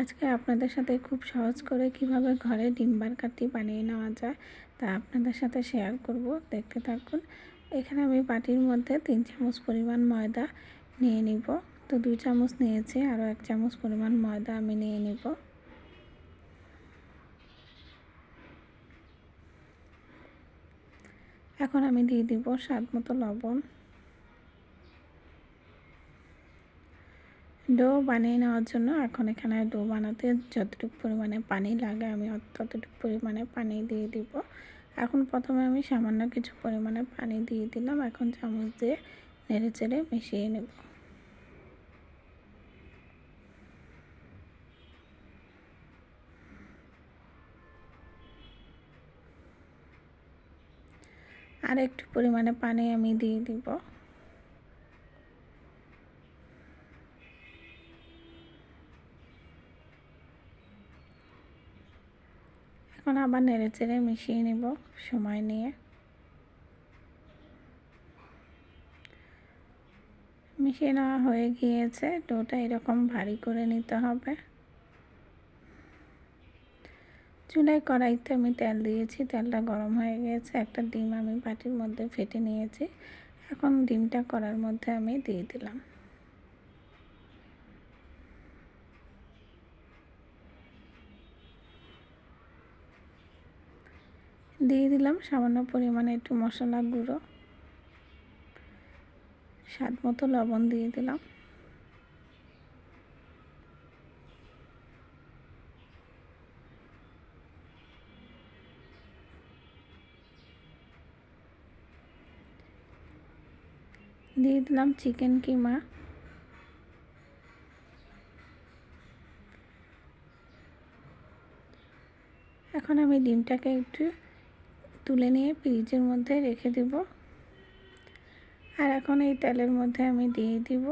আজকে আপনাদের সাথে খুব সহজ করে কীভাবে ঘরে ডিম বার্গারটি বানিয়ে নেওয়া যায় তা আপনাদের সাথে শেয়ার করব। দেখতে থাকুন। এখানে আমি বাটির মধ্যে তিন চামচ পরিমাণ ময়দা নিয়ে নিব। তো দুই চামচ নিয়েছি আরও এক চামচ পরিমাণ ময়দা আমি নিয়ে নিব। এখন আমি দিয়ে দিব স্বাদ মতো লবণ। ডো বানিয়ে নেওয়ার জন্য এখন এখানে ডো বানাতে যতটুকু পরিমাণে পানি লাগে আমি ততটুকু পরিমাণে পানি দিয়ে দিব। এখন প্রথমে আমি সামান্য কিছু পরিমাণে পানি দিয়ে দিলাম। এখন চামচ দিয়ে নেড়ে চেড়ে মিশিয়ে নেব। আর একটু পরিমাণে পানি আমি দিয়ে দিব। এখন আবার নেড়ে চেড়ে মিশিয়ে নেব সময় নিয়ে। মিশিয়ে নেওয়া হয়ে গিয়েছে, ডোটা এরকম ভারী করে নিতে হবে। চুলায় কড়াইতে আমি তেল দিয়েছি, তেলটা গরম হয়ে গিয়েছে একটা ডিম আমি বাটির মধ্যে ফেটে নিয়েছি। এখন ডিমটা করার মধ্যে আমি দিয়ে দিলাম। দিয়ে দিলাম সামান্য পরিমাণে একটু মশলা গুঁড়ো। স্বাদ মতো লবণ দিয়ে দিলাম। দিয়ে দিলাম চিকেন কিমা। এখন আমি ডিমটাকে একটু তুলে নিয়ে ফ্রিজের মধ্যে রেখে দিব। আর এখন এই তেলের মধ্যে আমি দিয়ে দিব।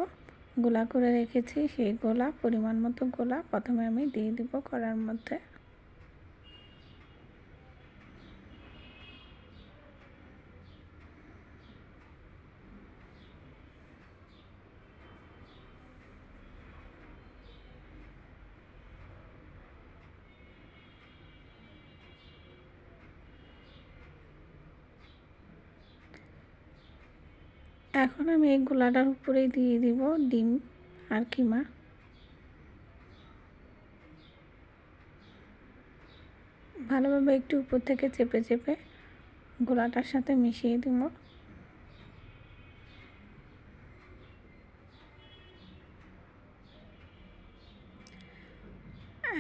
গোলা করে রেখেছি সেই গোলা, পরিমাণ মতো গোলা প্রথমে আমি দিয়ে দিব কড়ার মধ্যে। এখন আমি এই গোলাটার উপরেই দিয়ে দিব ডিম আর কিমা। ভালোভাবে একটু উপর থেকে চেপে চেপে গোলাটার সাথে মিশিয়ে দিব।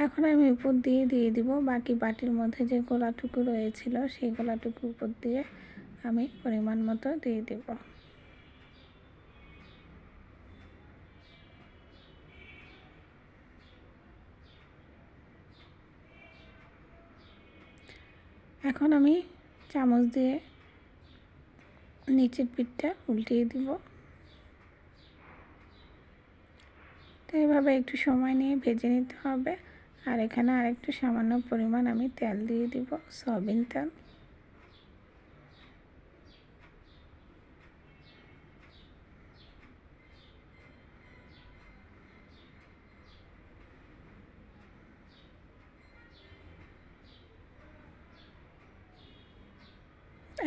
এখন আমি উপর দিয়ে দিয়ে দিব, বাকি বাটির মধ্যে যে গোলাটুকু রয়েছিল সেই গোলাটুকু উপর দিয়ে আমি পরিমাণ মতো দিয়ে দেব। এখন আমি চামচ দিয়ে নিচের পিঠটা উল্টিয়ে দিব। তো এইভাবে একটু সময় নিয়ে ভেজে নিতে হবে। আর এখানে আরেকটু সামান্য পরিমাণ আমি তেল দিয়ে দিব, সয়াবিন তেল।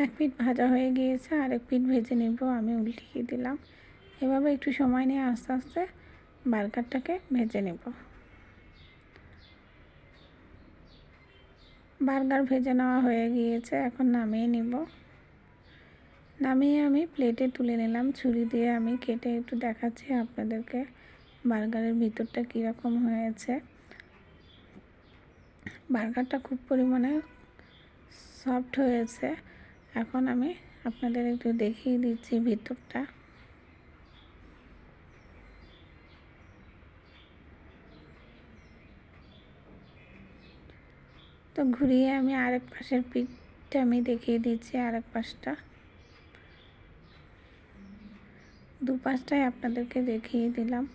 এক পিঠ ভাজা হয়ে গিয়েছে, আর এক পিঠ ভেজে নেব। আমি উল্টিয়ে দিলাম? এভাবে একটু সময় নিয়ে আস্তে আস্তে বার্গারটাকে ভেজে নেব। বার্গার ভেজে নেওয়া হয়ে গিয়েছে, এখন নামিয়ে নিব। নামিয়ে আমি প্লেটে তুলে নিলাম। ছুরি দিয়ে আমি কেটে একটু দেখাচ্ছি আপনাদেরকে বার্গারের ভিতরটা কীরকম হয়েছে। বার্গারটা খুব পরিমাণে সফট হয়েছে। এখন আমি আপনাদের একটু দেখিয়ে দিচ্ছি ভিতরটা। তো ঘুরিয়ে আমি আরেক পাশের পিঠটা আমি দেখিয়ে দিচ্ছি আরেক পাশটা। দু পাশটাই আপনাদেরকে দেখিয়ে দিলাম।